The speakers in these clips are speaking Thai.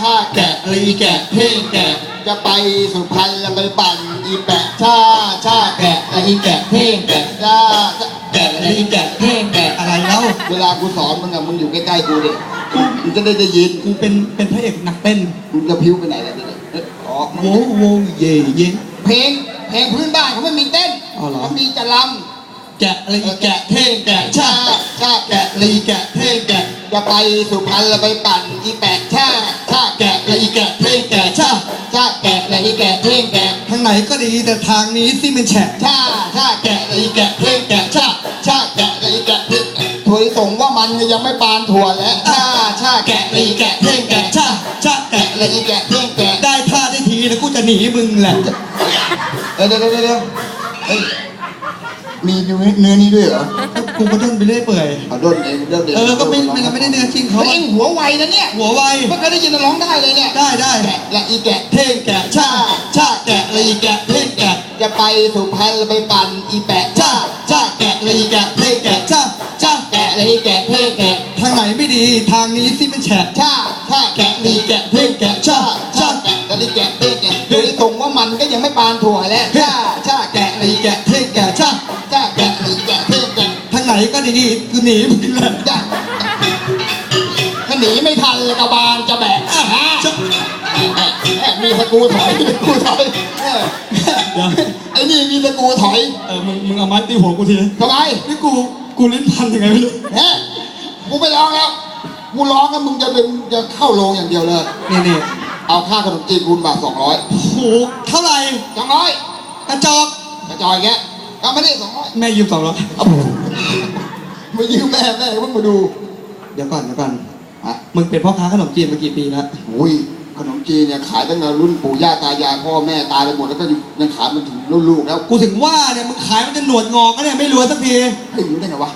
ชาแกะลีแกะเท่งแกะ จะไปสุพรรณแล้วไปปั่นอีแปะชาชาแกะลีแกะเท่งแกะชาแกะลีแกะเท่งแกะอะไรเล่าเวลากูสอนมึงอะมึงอยู่ใกล้ๆกูดิมึงจะได้ได้ยินกูเป็นเป็นพระเอกนักเต้นมึงจะพิ้วไปไหนแล้วเนี่ยเอ้ยอ๋อมึงโวโวเย่เย่เพลงเพลงพื้นบ้านเขาไม่มีเต้นอ๋อเหรอเขามีจะลแกะอะไรำอีกแกะเท่งแกะชาชาแกะลีแกะเท่งแกะจะไปสุพรรณแล้วไปปั่นอีแปะชา ชาแกะลีแกะเท่งแกะชาชาแกะลีแกะเท่งแกะทางไหนก็ดีแต่ทางนี้สิมันแฉะชาชาแกะลีแกะเท่งแกะชาชาแกะลีแกะเท่งแกะถั่วลิสงว่ามันยังไม่ปานถั่วแล้วชาชาแกะลีแกะเท่งแกะชาชาแกะแกะลีแกะเท่งแกะได้ท่าได้ทีแล้วกูจะหนีมึงแหละเดี๋ยวเดี๋ยวเดี๋ยวเดี๋ยวเฮ้ยมีเนื้อนี้ด้วยเหรอ กูก็ด้นไปเรื่อยเปื่อย เอาด้นเองด้นเองเออ ก็ไม่มันก็ไม่ได้เนื้อจริงเขาเฮ้ยเอ็งหัวไวนะเนี่ย หัวไวไม่เคยได้ยินร้องได้เลยเนี่ย ได้ได้แกะและอีแกะ เท่งแกะ ชา ชาแกะอะไรอีกแกะ เท่งแกะ จะไปสุพรรณไปปั่นอีแปะ ชา ชาแกะอะไรอีกแกะ เท่งแกะ ชา ชาแกะและอีแกะ เท่งแกะ ทางไหนไม่ดี ทางนี้สิมันแฉะชา ไหนก็ดีกูหนีมึงแหละจ้าถ้าหนีไม่ทันเลยกระบาลจะแบกอะฮะมีสกรูถอยมีสกรูถอยเออเดี๋ยวไอ้นี่มีสกรูถอยเออมึงมึงเอาไม้ตีหัวกูทีทำไมนี่กูกูลิ้นพันยังไงไม่รู้เฮ้กูไปร้องแล้วกูร้องแล้วมึงจะเป็นจะเข้าโรงอย่างเดียวเลยนี่นี่เอาค่าขนมจีนคูณบาทสองร้อยโอ้โหเท่าไหร่สองร้อยกระจอกกระจอยแก ก็ไม่ได้สองร้อยแม่ยืมสองร้อยมายืมแม่แม่เพิ่งมาดู เดี๋ยวก่อนเดี๋ยวก่อนอะมึงเป็นพ่อค้าขนมจีนมากี่ปีแล้วอุ้ยขนมจีนเนี่ยขายตั้งแต่รุ่นปู่ย่าตายายพ่อแม่ตายไปหมดแล้วก็ยังขายมันถึงรุ่นลูกแล้วกูถึงว่าเนี่ยมึงขายมันจะหนวดงอกก็เนี่ยไม่รวยสักทีเฮ้ยรู้ได้ไงวะ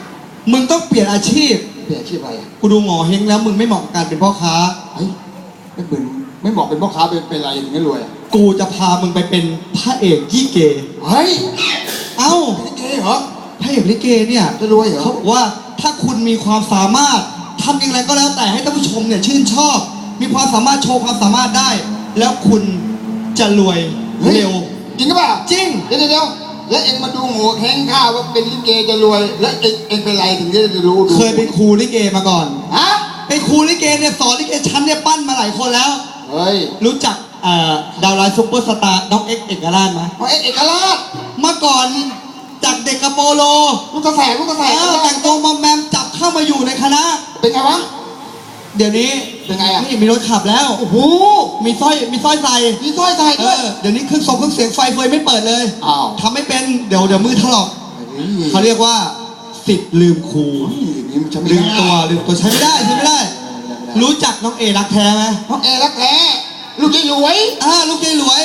มึงต้องเปลี่ยนอาชีพเปลี่ยนอาชีพอะไรอะกูดูหงอเฮงแล้วมึงไม่เหมาะกับการเป็นพ่อค้าเฮ้ยไม่เหมือนไม่บอกเป็นพ่อค้าเป็นเป็นอะไรถึงได้รวยอะกูจะพามึงไปเป็นพระเอกยี่เกเฮ้ย เอ้านี่เก๋เหรอพระเอกลิเกเนี่ยจะรวยเหรอเขาบอกว่าถ้าคุณมีความสามารถทำอย่างไรก็แล้วแต่ให้ท่านผู้ชมเนี่ยชื่นชอบ มีความสามารถโชว์ความสามารถได้ แล้วคุณจะรวยฮ้ยเร็ว จริงหรือเปล่าจริง เดี๋ยวเดี๋ยวเดี๋ยวแล้วเอ็งมาดูหัวแข้งข้าวว่าเป็นลิเกจะรวย แล้วเอ็งเอ็งเป็นไรถึงจะรู้ดูเคยเป็นครูลิเกมาก่อนฮะเป็นครูลิเกเนี่ยสอนลิเกชั้นเนี่ยปั้นมาหลายคนแล้ว เฮ้ยรู้จักเอ่อดาวไลน์ซุปเปอร์สตาร์น้องเอ็กซ์เอกราชไหมเอาเอ็งเอกราช เมื่อก่อนจากเด็กกระโปโลลูกกระแสลูกกระแสเออแต่งตัวมอมแมมจับเข้ามาอยู่ในคณะ เป็นไงวะ เดี๋ยวนี้เป็นไงอะนี่มีรถขับแล้วโอ้โหมีสร้อยมีสร้อยใส่มีสร้อยใส่เอด้วยอเดี๋ยวนี้เครื่องส่งเครื่องเสียงไฟเฟยไม่เปิดเลยอ้าวทำไม่เป็นเดี๋ยวเดี๋ยวมือถลอกเฮ้ยเขาเรียกว่าสิทธิ์ลืมครูนี่มันจะไม่ลืมได้ตัวลืมตัวใช้ไม่ได้ใช้ไม่ได้ รู้จักน้องเอรักแท้ไหมเพราะเอรักแท้ลูกยี่หลวยอ่าลูกยายหลวย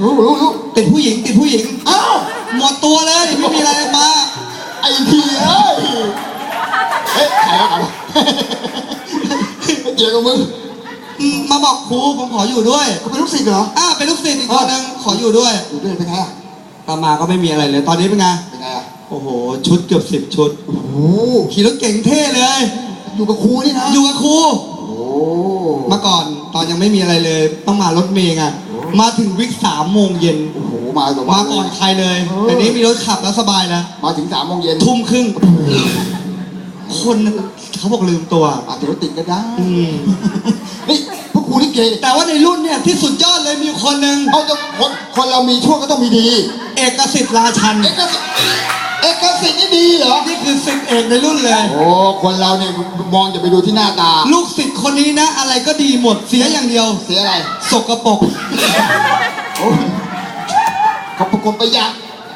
รู้รู้รู้ติดผู้หญิงติดผู้หญิง อ้าวหมดตัวเลยไม่มีอะไรมาไอ้พี่เอ้ยเฮ้ยใครวะใครวะไม่เกี่ยวกับมึงอืมมาบอกครูผมขออยู่ด้วยเขาเป็นลูกศิษย์เหรออ่าเป็นลูกศิษย์อีกคนนึงขออยู่ด้วยอยู่ด้วยเป็นไงอะตามมาก็ไม่มีอะไรเลย ตอนนี้เป็นไงเป็นไงอะโอ้โห ชุดเกือบสิบชุด โอ้โหขี่รถเก่งเท่เลย อยู่กับครูนี่นะอยู่กับครู โอ้ เมื่อก่อนตอนยังไม่มีอะไรเลย ต้องมารถเมย์ไง มาถึงวิกสามโมงเย็นโอ้โหมาต่มาก่อนใครเลยแต่นี้มีรถขับแล้วสบายแล้วมาถึงสามโมงเย็นทุ่มครึ่งคนเขาบอกลืมตัวอาจจะรถติดก็ได้อืมเฮ้ยพวกครูนี่เกย์แต่ว่าในรุ่นเนี่ยที่สุดยอดเลยมีคนหนึ่งเอาจะคนคนเรามีช่วงก็ต้องมีดี เอกสิทธิ์ราชันเอกสิทธิ์ เอกสิทธิ์นี่ดีเหรอ นี่คือสิทธิ์เอกในรุ่นเลย โอ้ คนเราเนี่ยมองจะไปดูที่หน้าตา ลูกศิษย์คนนี้นะ อะไรก็ดีหมดเสียอย่างเดียว เสียอะไร สกปรกโอ้ยเขาประกบประหยัด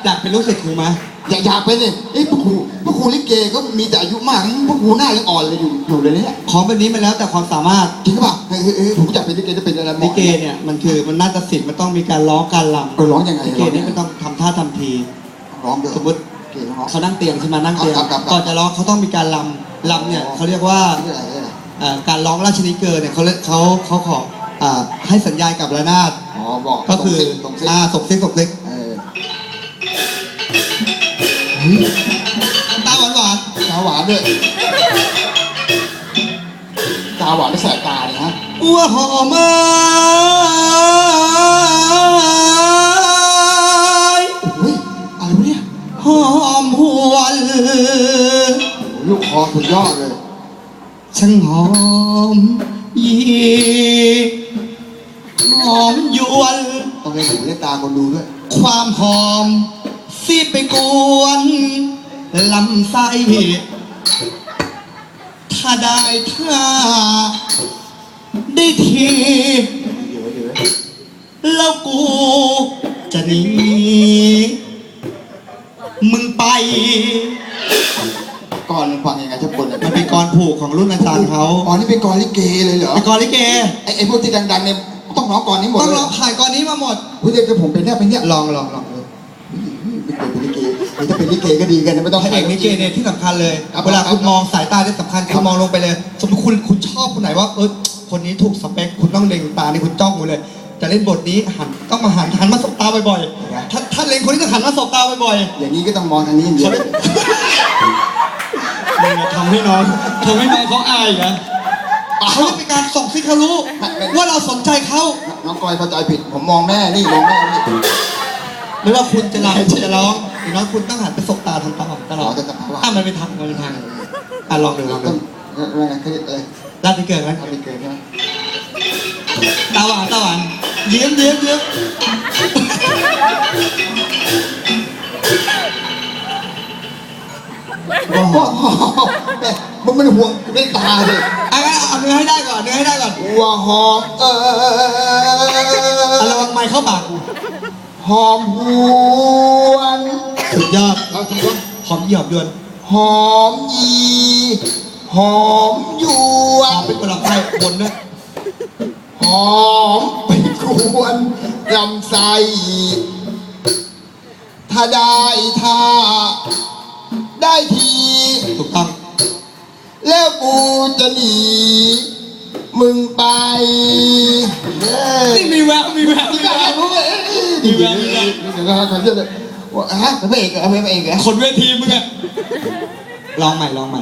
อยากเป็นลูกศิษย์ครูไหมอยากอยากเป็นเนี่ยเอ้ยพวกครูพวกครูลิเกก็มีแต่อายุมากพวกครูหน้ายังอ่อนเลยอยู่อยู่เลยเนี่ยของแบบนี้มันแล้วแต่ความสามารถจริงหรือเปล่าเฮ้ยเฮ้ยเฮ้ยผมอยากเป็นลิเกจะเป็นอะไรหมลิอเกเนี่ยมันคือมันน่าจะศิลป์มันต้องมีการร้องการรเออร้องยังไงำลิเกนี่มันต้องทำท่าทำทีร้องเด้อสมมติ เกย์ร้องเขานั่งเตียงใช่ไหมนั่งเตียงครับครับครับ ก่อนจะร้องเขาต้องมีการรำรำเนี่ยเขาเรียกว่านี่อะไรนี่อะไร เอ่อการร้องราชนิเกินเนี่ยเขาเรียกเขาเขาขออ่าให้สัญญาณกับระนาดอ๋อ บอกก็คือตรงซิอ่าสกซิกสกซิกเออตาหวานหวานตาหวานด้วยตาหวานไม่แสบตาเลยฮะๆว่าหอมเอ้ หอมหวนลูกคอสุดยอดเลยช่างหอมยีหอมยวนต้องเล่นหูเล่นตาคนดูด้วย ความหอมซีดไปกวนลำไส้ถ้าได้ท่าได้ทีเดี๋ยวเดี๋ยวแล้วกูจะหนี มึงไป ก่อนฟังยังไงชักคนเนี่ยมันเป็นกรผูกของรุ่นอาจารย์เขาอ๋อนี่เป็นกรลิเกเลยเหรอเป็นกรลิเก ไอ้ไอ้พวกที่ดังๆเนี่ยต้องร้องก่อนนี้หมดต้องเลยลองผ่านกรนี้มาหมด เฮ้ยเดี๋ยวผมเป็นเนี่ยเป็นเนี่ยลองลองลองไม่เคยเป็นลิเกเฮ้ยถ้าเป็นลิเกก็ดีกันนะไม่ต้องพระเอกลิเกเนี่ยที่สำคัญเลยครับเวลาคุณครับมองสายตาที่สำคัญคุณมองลงไปเลย สมมติคุณคุณชอบคนไหนว่าเออคนนี้ถูกสเปคคุณต้องเล็งตาในคุณจ้องอยู่เลย จะเล่นบทนี้หันต้องมาหันหันมาสบตาบ่อยๆ ถ้า ถ้าเล็งคนนี้ก็หันมาสบตาบ่อยอย่างนี้ก็ต้องมองทางนี้อย่างเดียวๆมึงอะทำให้น้องทำให้น้องเขาอายนะเขาเรียกเป็นการส่งซิกเขารู้ ว่าเราสนใจเขาน้องกอยเข้าใจผิด ผมมองแม่นี่มองแม่นี่ไม่ว่าคุณจะรำคุณจะร้องหรือน้อยคุณต้องหันไปสบตาทางตลอดตลอดอะมันเป็นทางมันเป็นทางอะลองดูลองดูต้องอะไรนะเขาเรียกอะไรราตรีเกิดไหมเอาไปเกิดใช่ไหมตาหวานตาหวานเลี้ยมเลี้ยมเลี้ยม โอ้โหแม่มันมันห่วงเล่นตาเลยอะงั้นเอาเนื้อให้ได้ก่อนเนื้อให้ได้ก่อนหัวหอมเออะอระวังไม้เข้าปากกูหอมหวนสุดยอดเอาทีว่าหอมหยอบยวนหอมยีหอมยวหอนมเป็นคนลำไส้บนด้วยหอมไปกวนลำไส้ถ้าได้ท่า ได้ที ถูกต้อง แล้วกูจะหนี มึงไปเฮ้ยนี่มีแววมีแววมีมีแวแวววรู้ไหมมีแววมีแววเดี๋ยวเขาจะว่าฮะพระเอกเหรอพระเอกเหรอคนเวทีมึงอะลองใหม่ลองใหม่